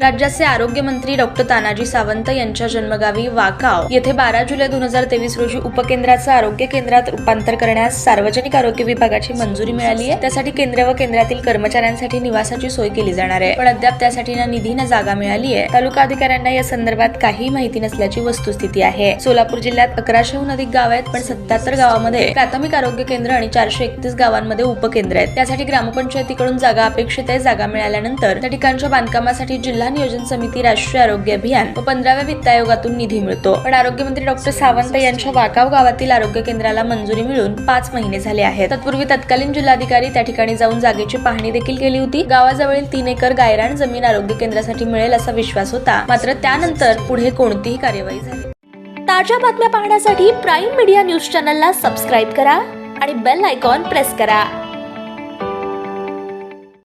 राज्याचे आरोग्यमंत्री डॉक्टर तानाजी सावंत यांच्या जन्मगावी वाकाव येथे बारा जुलै दोन हजार तेवीस रोजी उपकेंद्राचं आरोग्य केंद्रात रूपांतर करण्यास सार्वजनिक आरोग्य विभागाची मंजुरी मिळाली आहे. त्यासाठी केंद्र व केंद्रातील कर्मचाऱ्यांसाठी निवासाची सोय केली जाणार आहे. पण अद्याप त्यासाठी ना निधी ना जागा मिळाली आहे. तालुका अधिकाऱ्यांना या संदर्भात काही माहिती नसल्याची वस्तुस्थिती आहे. सोलापूर जिल्ह्यात अकराशेहून अधिक गाव आहेत पण सत्याहत्तर गावामध्ये प्राथमिक आरोग्य केंद्र आणि चारशे एकतीस गावांमध्ये उपकेंद्र आहेत. त्यासाठी ग्रामपंचायतीकडून जागा अपेक्षित आहे. जागा मिळाल्यानंतर त्या ठिकाणच्या बांधकामासाठी जिल्हा नियोजन समिती राष्ट्रीय आरोग्य अभियान व पंधराव्या वित्त आयोगातून निधी मिळतो. पण आरोग्यमंत्री डॉक्टर सावंत यांच्या वाकाव गावातील आरोग्य केंद्राला मंजुरी मिळून पाच महिने झाले आहेत. तत्पूर्वी तत्कालीन जिल्हाधिकारी त्या ठिकाणी जाऊन जागेची पाहणी देखील केली होती. गावाजवळील तीन एकर गायरान जमीन आरोग्य केंद्रासाठी मिळेल असा विश्वास होता. मात्र त्यानंतर पुढे कोणतीही कार्यवाही झाली ताज्या बातम्या पाहण्यासाठी प्राईम मीडिया न्यूज चॅनलला सबस्क्राईब करा आणि बेल आयकॉन प्रेस करा.